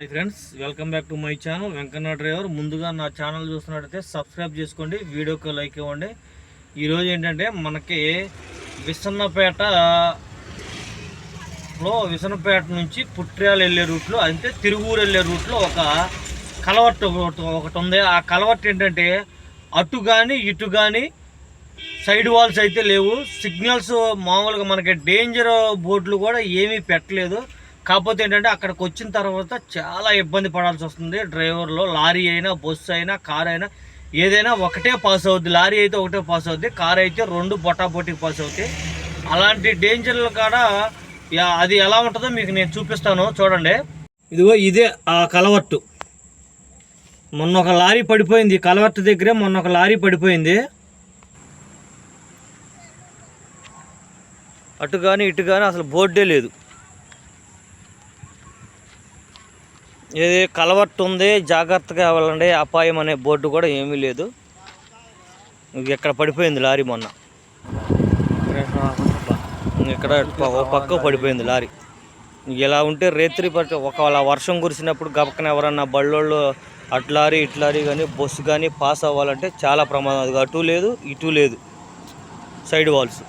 Hi friends welcome back to my channel. Venkanna driver ముందుగా నా channel చూస్తున్నట్టయితే subscribe చేసుకోండి వీడియోకి లైక్ ఇవ్వండి. ఈరోజు ఏంటంటే మనకి విసన్నపేటలో విసన్నపేట నుంచి పుట్ర్యాలు వెళ్ళే రూట్లో అంటే తిరుగురు వెళ్ళే రూట్లో ఒక కలవట్టు ఒకటి- ఒకటి ఉంది. ఆ కలవట్టు ఏంటంటే అటు కానీ ఇటు కానీ సైడ్ వాల్స్ అయితే లేవు. సిగ్నల్స్ మామూలుగా మనకి డేంజర్ బోర్డులు కూడా ఏమీ పెట్టలేదు. కాకపోతే ఏంటంటే అక్కడికి వచ్చిన తర్వాత చాలా ఇబ్బంది పడాల్సి వస్తుంది. డ్రైవర్లో లారీ అయినా బస్సు అయినా కార్ అయినా ఏదైనా ఒకటే పాస్ అవుద్ది. లారీ అయితే ఒకటే పాస్ అవుద్ది. కార్ అయితే రెండు పొటాపొట్టి పాస్ అవుతాయి. అలాంటి డేంజర్లు కాడ యా- అది ఎలా ఉంటుందో మీకు నేను చూపిస్తాను. చూడండి. ఇదిగో ఇదే ఆ కలవట్టు. మొన్న ఒక లారీ పడిపోయింది. కలవట్టు దగ్గరే మొన్న ఒక లారీ పడిపోయింది. అటు కానీ ఇటు కానీ అసలు బోర్డే లేదు. ఇది కలవట్టు ఉంది జాగ్రత్తగా వెళ్ళండి అపాయం అనే బోర్డు కూడా ఏమీ లేదు. ఇక్కడ పడిపోయింది లారీ మొన్న. ఇక్కడ ఒక పక్క పడిపోయింది లారీ. ఇలా ఉంటే రేత్రి పట్టి ఒకవేళ వర్షం కురిసినప్పుడు గబక్కన ఎవరన్నా బళ్ళోళ్ళు అట్లారీ ఇట్లారీ కానీ బస్సు కానీ పాస్ అవ్వాలంటే చాలా ప్రమాదం. అది అటు లేదు ఇటు లేదు. Side walls.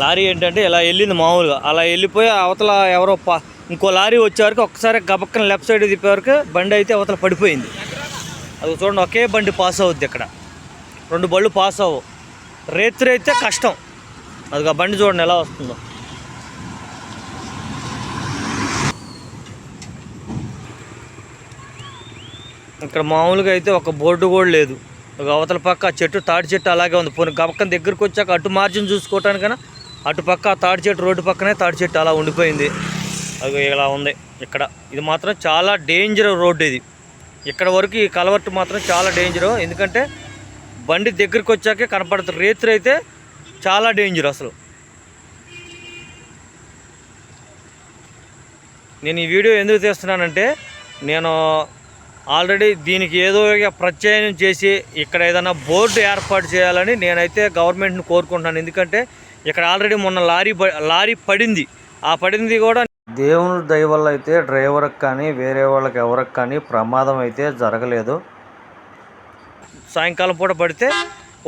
లారీ ఏంటంటే ఇలా వెళ్ళింది మామూలుగా. అలా వెళ్ళిపోయి అవతల ఎవరో పా ఇంకో లారీ వచ్చేవరకు ఒక్కసారి గబక్కన లెఫ్ట్ సైడ్ తిప్పేవరకు బండి అయితే అవతల పడిపోయింది. అది చూడండి ఒకే బండి పాస్ అవుద్ది ఇక్కడ. రెండు బళ్ళు పాస్ అవ్వవు రేత్రి అయితే కష్టం. అది ఆ బండి చూడండి ఎలా వస్తుందో. ఇక్కడ మామూలుగా అయితే ఒక బోర్డు కూడా లేదు. ఒక అవతల పక్క చెట్టు తాడి చెట్టు అలాగే ఉంది. పోనీ గబక్కన దగ్గరికి వచ్చాక అటు మార్జిన్ చూసుకోవటానికైనా అటు పక్క తాడి చెట్టు రోడ్డు పక్కనే తాడి చెట్టు అలా ఉండిపోయింది. అది ఇలా ఉంది ఇక్కడ. ఇది మాత్రం చాలా డేంజర్ రోడ్డు ఇది. ఇక్కడ వరకు ఈ కలవర్టు మాత్రం చాలా డేంజరు ఎందుకంటే బండి దగ్గరికి వచ్చాకే కనపడుతుంది. రేత్రి అయితే చాలా డేంజర్ అసలు. నేను ఈ వీడియో ఎందుకు తీస్తున్నానంటే నేను ఆల్రెడీ దీనికి ఏదో ఒక చేసి ఇక్కడ ఏదైనా బోర్డు ఏర్పాటు చేయాలని నేనైతే గవర్నమెంట్ని కోరుకుంటున్నాను. ఎందుకంటే ఇక్కడ ఆల్రెడీ మొన్న లారీ లారీ పడింది. ఆ పడింది కూడా దేవుని దయ వల్ల అయితే డ్రైవర్కి కానీ వేరే వాళ్ళకి ఎవరికి కానీ ప్రమాదం అయితే జరగలేదు. సాయంకాలం పూట పడితే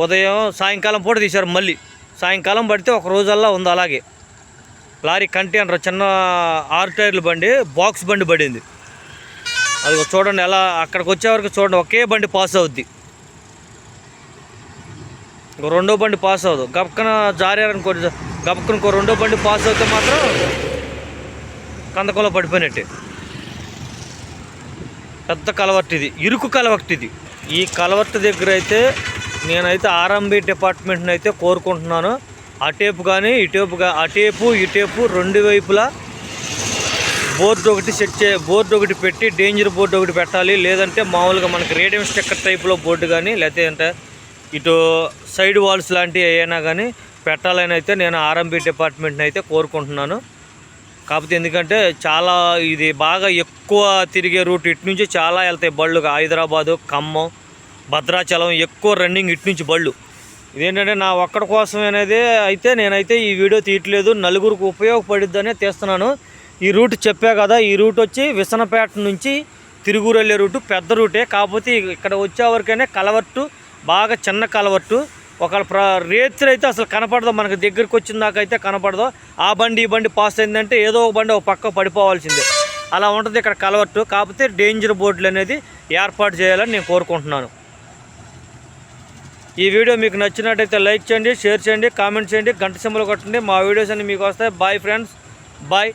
ఉదయం సాయంకాలం పూట తీశారు మళ్ళీ. సాయంకాలం పడితే ఒక రోజల్లా ఉంది అలాగే. లారీ కంటైనర్ చిన్న ఆరు టైర్ల బండి బాక్స్ బండి పడింది. అది చూడండి ఎలా అక్కడికి వచ్చే వరకు చూడండి ఒకే బండి పాస్ అవుద్ది. రెండో బండి పాస్ అవ్వదు గబక్కన జారారనుకో గబక్కన ఇంకో రెండో బండి పాస్ అవుతే మాత్రం కందకంలో పడిపోయినట్టే. పెద్ద కలవర్ట్ ఇది ఇరుకు కలవర్ట్ ఇది ఈ కలవర్ట్ దగ్గర అయితే నేనైతే ఆర్ఎంబి డిపార్ట్మెంట్ని అయితే కోరుకుంటున్నాను. అటేపు కానీ ఇటేపు కానీ అటేపు ఇటేపు రెండు వైపులా బోర్డు ఒకటి సెట్ చే బోర్డు ఒకటి పెట్టి డేంజర్ బోర్డు ఒకటి పెట్టాలి. లేదంటే మామూలుగా మనకి రేడియం స్టిక్కర్ టైప్లో బోర్డు కానీ లేకపోతే అంటే ఇటు సైడ్ వాల్స్ లాంటివి ఏమైనా కానీ పెట్టాలని అయితే నేను ఆర్ఎంబి డిపార్ట్మెంట్ని అయితే కోరుకుంటున్నాను. కాకపోతే ఎందుకంటే చాలా ఇది బాగా ఎక్కువ తిరిగే రూట్ ఇటు నుంచి చాలా వెళ్తాయి బళ్ళు. హైదరాబాదు ఖమ్మం భద్రాచలం ఎక్కువ రన్నింగ్ ఇటు నుంచి బళ్ళు. ఇదేంటంటే నా ఒక్కడి కోసం అనేది అయితే నేనైతే ఈ వీడియో తీయట్లేదు. నలుగురికి ఉపయోగపడిద్దనే తీస్తున్నాను. ఈ రూట్ చెప్పా కదా ఈ రూట్ వచ్చి విసనపేట నుంచి తిరుగురు వెళ్ళే రూటు పెద్ద రూటే. కాకపోతే ఇక్కడ వచ్చే వరకైనా కలవట్టు బాగా చిన్న కలవట్టు. ఒక ప్ర రేత్రి అయితే అసలు కనపడదు. మనకి దగ్గరికి వచ్చిన దాకా అయితే కనపడదు. ఆ బండి ఈ బండి పాస్ అయిందంటే ఏదో ఒక బండి ఒక పక్క పడిపోవాల్సిందే. అలా ఉంటుంది ఇక్కడ కలవట్టు. కాకపోతే డేంజర్ బోర్డులు అనేది ఏర్పాటు చేయాలని నేను కోరుకుంటున్నాను. ఈ వీడియో మీకు నచ్చినట్టయితే లైక్ చేయండి షేర్ చేయండి కామెంట్ చేయండి గంట సింబలు కొట్టండి. మా వీడియోస్ అన్ని మీకు వస్తాయి. Bye friends bye